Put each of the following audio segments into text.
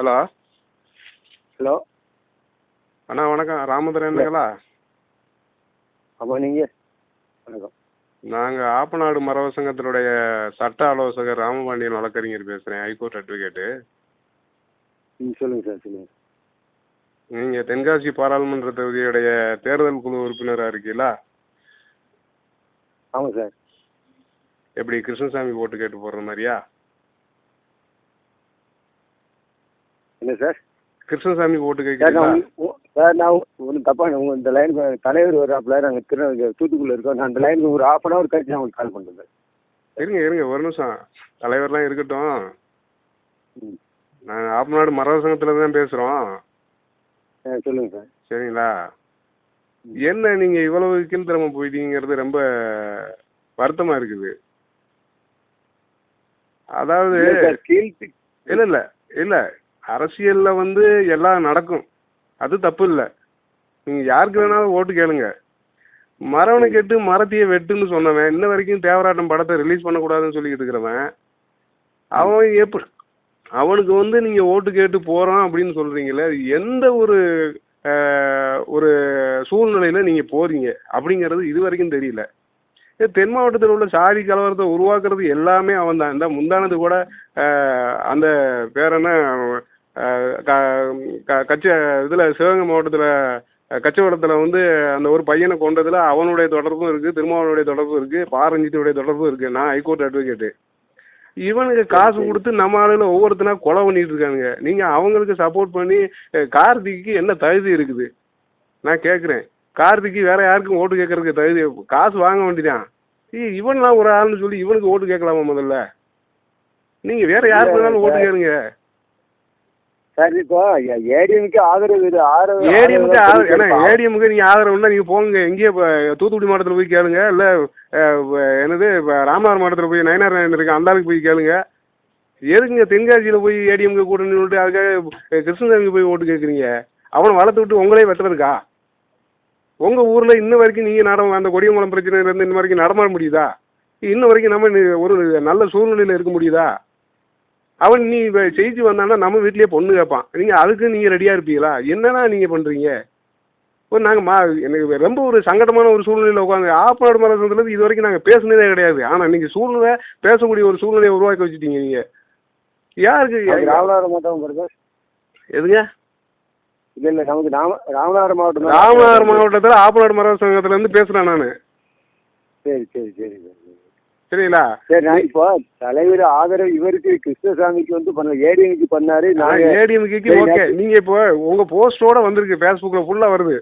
Hello. Hello. அண்ணா வணக்கம். ராமதுரனுங்களா ஆமாம் நீங்கள் வணக்கம். நாங்கள் ஆப்பநாடு மரவ சங்கத்தினுடைய சட்ட ஆலோசகர் ராமபாண்டியன் வழக்கறிஞர் பேசுகிறேன் ஹைகோர்ட் அட்வொகேட்டு ம் சொல்லுங்கள் சார் சொல்லுங்கள் நீங்கள் தென்காசி பாராளுமன்ற தொகுதியுடைய தேர்தல் குழு உறுப்பினராக இருக்கீங்களா? ஆமாம் சார். எப்படி கிருஷ்ணசாமி ஓட்டு கேட்டு போடுற மாதிரியா? என்ன சார்? கிருஷ்ணசாமி ஓட்டு கேட்குறீங்களா? நான் சார் நான் ஒன்றும் தப்பாக உங்கள் இந்த லைனுக்கு தலைவர் வர்றாப்புல நாங்கள் திரு தூத்துக்குடியில் இருக்கோம். நான் அந்த லைனுக்கு ஒரு ஹாஃப் அன் ஹவர் கழிச்சு நான் உங்களுக்கு கால் பண்ணுறேன் சார். இருங்க இருங்க. ஒரு நிமிஷம். தலைவர்லாம் இருக்கட்டும். நாங்கள் ஆப்பநாடு மரவ சங்கத்தில் தான் பேசுகிறோம் சொல்லுங்கள் சார். சரிங்களா? என்ன நீங்கள் இவ்வளவு கீழ்த்தரமா போயிட்டீங்கிறது ரொம்ப வருத்தமாக இருக்குது. அதாவது இல்லை இல்லை. இல்லை. அரசியலில் வந்து எல்லாம் நடக்கும். அது தப்பு இல்லை. நீங்கள் யாருக்கு வேணாலும் ஓட்டு கேளுங்க. மரவனை கெட்டு மரத்தையே வெட்டுன்னு சொன்னவன் இன்ன வரைக்கும் தேவராட்டம் படத்தை ரிலீஸ் பண்ணக்கூடாதுன்னு சொல்லிக்கிட்டு இருக்கிறவன் அவன் எப்படி அவனுக்கு வந்து நீங்கள் ஓட்டு கேட்டு போகிறான் அப்படின்னு சொல்கிறீங்களே எந்த ஒரு ஒரு சூழ்நிலையில் நீங்கள் போகிறீங்க அப்படிங்கிறது இது வரைக்கும் தெரியல. தென் மாவட்டத்தில் உள்ள சாதி கலவரத்தை உருவாக்குறது எல்லாமே அவன் தான் இந்த முந்தானது கூட அந்த பேர் என்ன க- க- கச்ச இதில் சிவகங்கை மாவட்டத்தில் கச்சவடத்தில் வந்து அந்த ஒரு பையனை கொண்டதில் அவனுடைய தொடர்பும் இருக்குது திருமாவளுடைய தொடர்பும் இருக்குது பாரஞ்சித்துடைய தொடர்பும் இருக்குது நான் ஹைகோர்ட் அட்வொகேட்டு இவனுக்கு காசு கொடுத்து நம்ம ஆளுல ஒவ்வொருத்தனா கொலை பண்ணிட்டு இருக்கானுங்க. நீங்கள் அவங்களுக்கு சப்போர்ட் பண்ணி கார்த்திக்கு என்ன தகுதி இருக்குது? நான் கேட்குறேன் கார்த்திக்கு வேற யாருக்கும் ஓட்டு கேட்கறதுக்கு தகுதி காசு வாங்க வேண்டியதான் ஏய், இவன்லாம் ஒரு ஆள்னு சொல்லி இவனுக்கு ஓட்டு கேட்கலாமா முதல்ல? நீங்கள் வேற யாருக்கு வேணாலும் ஓட்டு கேளுங்க. சார் இப்போ ஏடிஎம்க்கு ஆதரவு ஆதரவு ஏடிஎம்க்கு ஆதரவு ஏன்னா. ஏடிஎம்க்கு நீங்கள் ஆதரவுன்னா நீங்கள் போங்க. எங்கேயோ இப்போ தூத்துக்குடி மாவட்டத்தில் போய் கேளுங்க. இல்லை என்னது இப்போ ராமநாதபுரம் மாவட்டத்தில் போய் நயனார் நாயன் இருக்கு அந்த ஆளுக்கு போய் கேளுங்க. எதுக்குங்க தென்காசியில் போய் ஏடிஎம்க்கு கூட்டணி விட்டு அதுக்காக கிருஷ்ணசாமிக்கு போய் ஓட்டு கேட்குறீங்க அவனை வளர்த்து விட்டு உங்களே வெட்டுறதுக்கா உங்கள் ஊரில் இன்ன வரைக்கும் நீங்கள் நடம் அந்த கொடியங்குளம் பிரச்சனையிலேருந்து இன்ன வரைக்கும் நடமாட முடியுதா? இன்ன வரைக்கும் நம்ம ஒரு நல்ல சூழ்நிலையில் இருக்க முடியுதா? அவன் நீ இப்போ செய்தி வந்தான்னா நம்ம வீட்லயே பொண்ணு கேட்பான் நீங்கள் அதுக்கு நீங்கள் ரெடியாக இருப்பீங்களா? என்னன்னா நீங்கள் பண்ணுறீங்க ஒரு நாங்கள் மா எனக்கு ரொம்ப ஒரு சங்கடமான ஒரு சூழ்நிலையில் உட்காந்து ஆப்பாடு மரத்துலேருந்து இது வரைக்கும் நாங்கள் பேசுனதே கிடையாது. ஆனால் நீங்கள் சூழ்நிலை பேசக்கூடிய ஒரு சூழ்நிலையை உருவாக்கி வச்சுட்டீங்க நீங்கள் யாருக்கு? ராமநாதபுரம் மாவட்டம் எதுங்க? இல்லை இல்லை நமக்கு ராம ராமநாதபுரம் மாவட்டம். ராமநாதபுரம் மாவட்டத்தில் ஆப்பநாடு மர சங்கத்துலேருந்து பேசுகிறேன் நான். சரி சரி சரி சரி. சரிங்களா சரி நான் இப்போ தலைவர் ஆதரவு இவருக்கு கிருஷ்ணசாமிக்கு வந்து பண்ண ஏடிஎம்க்கு பண்ணாரு நாங்க ஏடிஎம்கேக்கு சரி, ஓகே. நான் நீங்கள் இப்போ உங்கள் போஸ்ட்டோட வந்திருக்கு ஃபேஸ்புக்கில் ஃபுல்லாக வருது.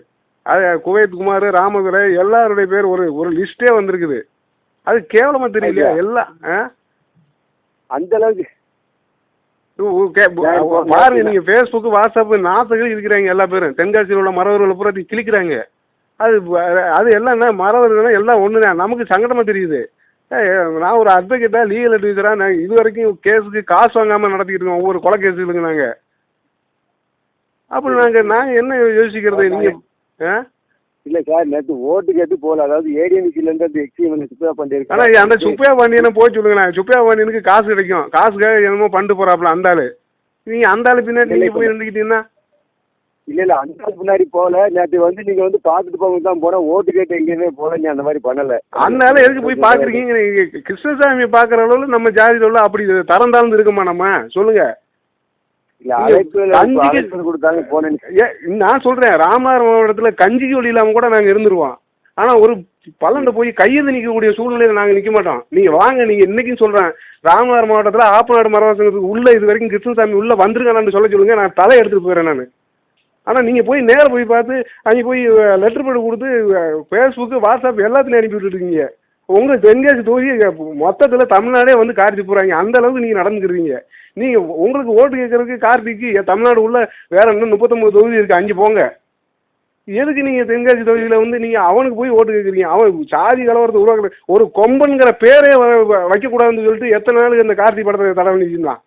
அது குவைத் குமார் ராமதுரை எல்லாருடைய பேர் ஒரு ஒரு லிஸ்ட்டே வந்திருக்குது. அது கேவலமாக தெரியலையா. எல்லாம் ஆ? அந்த அளவுக்கு. நான் பாருங்க. நீங்கள் ஃபேஸ்புக் வாட்ஸ்அப் நாற்றுகள் இருக்கிறாங்க எல்லா பேரும். தென்காசியில் உள்ள மறவர்களை பூரா கிழிக்கிறாங்க. அது அது எல்லாம் என்ன மறவர்கள் எல்லாம் ஒன்று தான் நமக்கு சங்கடமாக தெரியுது. நான் ஒரு அட்வொகேட்டாக லீகல் அட்வைசராக நான் இது வரைக்கும் கேஸுக்கு காசு வாங்காமல் நடத்திக்கிட்டு இருக்கோம். ஒவ்வொரு கொலை கேஸுகளுக்கு நாங்கள் அப்படி நாங்கள் நாங்கள் என்ன யோசிக்கிறது? நீங்கள் ஆ? இல்ல சார் நேற்று ஓட்டு கேட்டு போகல. அதாவது ஏடிஎம்கில இருந்து அந்த எக்ஸிஎம் சுப்ரா பண்டிகை ஆனால் அந்த சுப்பையா பாண்டியனை போய் சொல்லுங்களேன். சுப்பையா பாண்டியனுக்கு காசு கிடைக்கும். காசுக்காக என்னமோ பண்ணிட்டு போகிறாப்புல அந்த ஆள். நீங்கள் அந்த ஆள் பின்னாடி நீங்கள் போய் இருந்துக்கிட்டீங்கன்னா இல்ல இல்ல நாள் முன்னாடி போகல. நேற்று வந்து நீங்க வந்து பார்த்துட்டு போக தான் போனேன் ஓட்டு கேட்டு எங்கேயுமே போகல நீ அந்த மாதிரி பண்ணல. ஆளை எதுக்கு போய் பார்க்குறீங்க? நீங்கள் கிருஷ்ணசாமி பார்க்குற அளவில் நம்ம ஜாதியில் உள்ள அப்படி தரம் தாழ்ந்து இருக்குமா நம்ம? சொல்லுங்க. ஏ நான் சொல்கிறேன் ராமநாதபுரம் மாவட்டத்தில் கஞ்சிக்கு வழி இல்லாமல் கூட நாங்கள் இருந்துருவோம். ஆனால் ஒரு பல்லண்ட போய் கையெழுந்து நிற்கக்கூடிய சூழ்நிலையில் நாங்கள் நிற்க மாட்டோம். நீங்கள் வாங்க நீங்கள் இன்றைக்கும் சொல்கிறேன் ராமநாதபுரம் மாவட்டத்தில் ஆப்பநாடு மரவாசங்கத்துக்கு உள்ளே இது வரைக்கும் கிருஷ்ணசாமி உள்ளே வந்திருக்கானான்னு சொல்ல சொல்லுங்கள் நான் தலை எடுத்துகிட்டு போயிடுறேன் நான். ஆனால் நீங்கள் போய் நேராக போய் பார்த்து அங்கே போய் லெட்டர் பேடு கொடுத்து ஃபேஸ்புக்கு வாட்ஸ்அப் எல்லாத்துலையும் அனுப்பி விட்டுருக்கீங்க. உங்கள் தென்காசி தொகுதி மொத்தத்தில் தமிழ்நாடே வந்து கார்த்தி போகிறாங்க அந்த அளவுக்கு நீங்கள் நடந்துக்கிறீங்க. நீங்கள் உங்களுக்கு ஓட்டு கேட்கறதுக்கு கார்த்திக்கு தமிழ்நாடு உள்ள வேற இன்னும் முப்பத்தொம்பது தொகுதி இருக்குது அஞ்சு போங்க. எதுக்கு நீங்கள் தென்காசி தொகுதியில் வந்து நீங்கள் அவனுக்கு போய் ஓட்டு கேட்குறீங்க? அவன் சாதி கலவரத்தை உருவாக்குற ஒரு கொம்பன்கிற பேரே வ- வ- வைக்கக்கூடாதுன்னு சொல்லிட்டு எத்தனை நாளுக்கு இந்த கார்த்தி படத்தை தடவை பண்ணிச்சுருந்தான்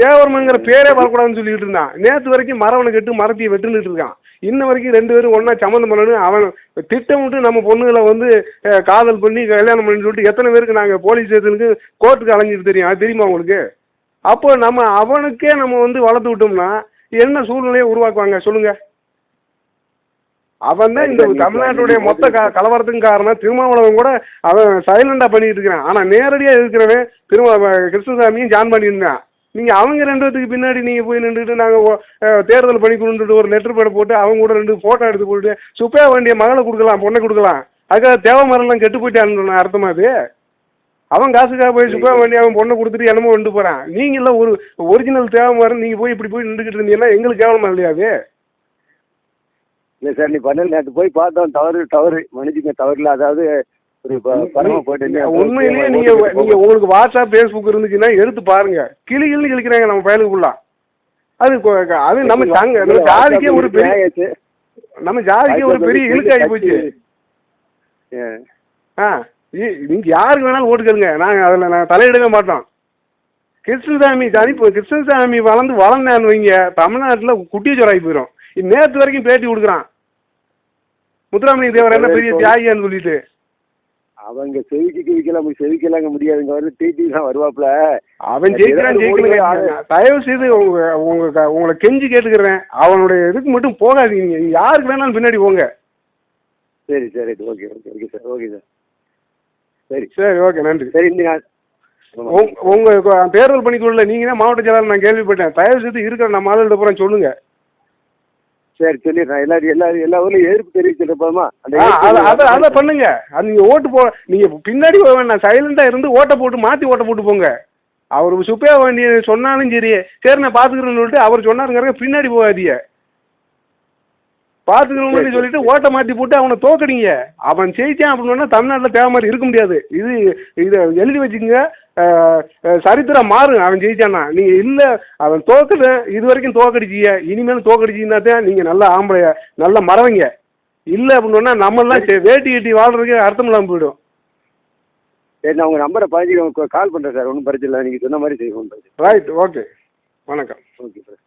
தேவர்மங்கிற பேரே வரக்கூடாதுன்னு சொல்லிட்டு இருந்தான். நேற்று வரைக்கும் மரவனை கெட்டு மரத்தையை வெட்டுன்னுட்டு இருக்கான். இன்ன வரைக்கும் ரெண்டு பேரும் ஒன்றா சம்மந்தம் பண்ணணும் அவன் திட்டமிட்டு நம்ம பொண்ணுகளை வந்து காதல் பண்ணி கல்யாணம் பண்ணி சொல்லிட்டு எத்தனை பேருக்கு நாங்கள் போலீஸ் ஸ்டேஷனுக்கு கோர்ட்டுக்கு அலைஞ்சிட்டு தெரியும். அது தெரியுமா உங்களுக்கு? அப்போ நம்ம அவனுக்கே நம்ம வந்து வளர்த்து விட்டோம்னா என்ன சூழ்நிலையை உருவாக்குவாங்க? சொல்லுங்க. அவன் தான் இந்த தமிழ்நாட்டுடைய மொத்த க கலவரத்துக்கும் காரணம். திருமாவளவன் கூட அவன் சைலண்டாக பண்ணிட்டு இருக்கிறான். ஆனால் நேரடியாக இருக்கிறவன் திரும்ப கிருஷ்ணசாமியும் ஜான் பண்ணியிருந்தான் நீங்கள் அவங்க ரெண்டு பேத்துக்கு பின்னாடி நீங்கள் போய் நின்றுட்டு நாங்கள் தேர்தல் பண்ணி கொடுத்துட்டு ஒரு லெட்டர் பேட போட்டு அவங்க கூட ரெண்டு ஃபோட்டோ எடுத்து போட்டு சுப்பையா வேண்டிய மகளை கொடுக்கலாம் பொண்ணை கொடுக்கலாம். அதுக்காக தேவை மரம்லாம் கெட்டு போயிட்டான்னு அர்த்தமா அது? அவன் காசுக்காக போய் சுப்பா வேண்டிய அவன் பொண்ணை கொடுத்துட்டு என்னமோ கொண்டு போகிறான் நீங்களாம் ஒரு ஒரிஜினல் தேவை மரம் நீங்கள் போய் இப்படி போய் நின்றுக்கிட்டு இருந்தீங்கன்னா எங்களுக்கு கேவலமா இல்லையா அது? இல்லை சார் நீ பண்ணல. நேற்று போய் பார்த்தோம் தவறு தவறு. மன்னிச்சுங்க தவறில்ல. அதாவது உண்மையிலேயே நீங்க நீங்க உங்களுக்கு வாட்ஸ்அப் ஃபேஸ்புக் இருந்துச்சுன்னா எடுத்து பாருங்க. கிளி கிளி கிழிக்கிறாங்க நம்ம பயலுக்குள்ள. அது அது நம்ம சங்க நம்ம ஜாதிக்கே ஒரு பெரிய நம்ம ஜாதிக்கே ஒரு பெரிய இழுக்காகி போச்சு. ஆ நீங்க யாருக்கு வேணாலும் ஓட்டுக்கிறங்க நாங்கள் அதில் நான் தலையிடவே மாட்டோம். கிருஷ்ணசாமி தனிப்பு கிருஷ்ணசாமி வளர்ந்து வளர்ந்தான்னு வைங்க. தமிழ்நாட்டில் குட்டிச்சோராகி போயிடும் நேற்று வரைக்கும் பேட்டி கொடுக்குறான். முத்துராமலிங்க தேவர் என்ன பெரிய தியாகியான்னு சொல்லிட்டு. அவங்க செவிக்கு கிவிக்கலாம் செவிக்கலாங்க முடியாதுங்க. வந்து டிடி தான் வருவாப்புல. அவன் ஜெயிக்கிறான் ஜெயிக்கலங்க தயவு செய்து உங்க உங்க உங்களை கெஞ்சி கேட்டுக்கிறேன். அவனுடைய இதுக்கு மட்டும் போகாதீங்க. யாருக்கு வேணாலும் பின்னாடி போங்க. சரி சரி. Okay okay okay sir. Okay sir. சரி. சரி ஓகே. நன்றி. சரி இந்த உங்க- தேர்தல் பணிக்குள்ள நீங்க தான் மாவட்ட செயலாளர் நான் கேள்விப்பட்டேன். தயவு செய்து இருக்கிற நம்ம ஆளுகிட்ட பூரா சொல்லுங்க. சரி சொல்லிடுறேன் எல்லாரும் எல்லா எல்லா ஊர்லயும் எதிர்ப்பு தெரிவிச்சிருப்போமா அதை அதை பண்ணுங்க. அது நீங்க ஓட்டு போ நீங்க பின்னாடி போக வேண்டாம் சைலண்டா இருந்து ஓட்டை போட்டு மாத்தி ஓட்டை போட்டு போங்க. அவர் சுப்பையா வேண்டிய சொன்னாலும் சரி சரி நான் பாத்துக்கிறேன்னு சொல்லிட்டு அவர் சொன்னாருங்க பின்னாடி போகாதீங்க. பாத்துக்கணும்னு சொல்லிட்டு ஓட்டை மாத்தி போட்டு அவனை தோக்கடிங்க அவன் ஜெயிச்சான் அப்படின்னா தமிழ்நாட்டில் தேவை மாதிரி இருக்க முடியாது. இது இதை எழுதி வச்சுக்கோங்க. சரித்திரம் மாறும் அவன் ஜெயிச்சானா நீங்க இல்ல அவன் தோக்கல இது வரைக்கும் தோக்கடிச்சீங்க இனிமேல் தோக்கடிச்சீங்கன்னா தான் நீங்க நல்ல ஆம்பளைய நல்ல மறவங்க. இல்ல அப்படின்னா நம்மெல்லாம் சே- வேட்டி கட்டி வாழ்றதுக்கு அர்த்தம் இல்லாமல் போயிடும். சரி நான் உங்க நம்பரை பதிஞ்சு கால் பண்றேன் சார். ஒன்றும் பிரச்சனை இல்லை. நீங்க சொன்ன மாதிரி செய்வோம் ரைட் ஓகே வணக்கம். Okay sir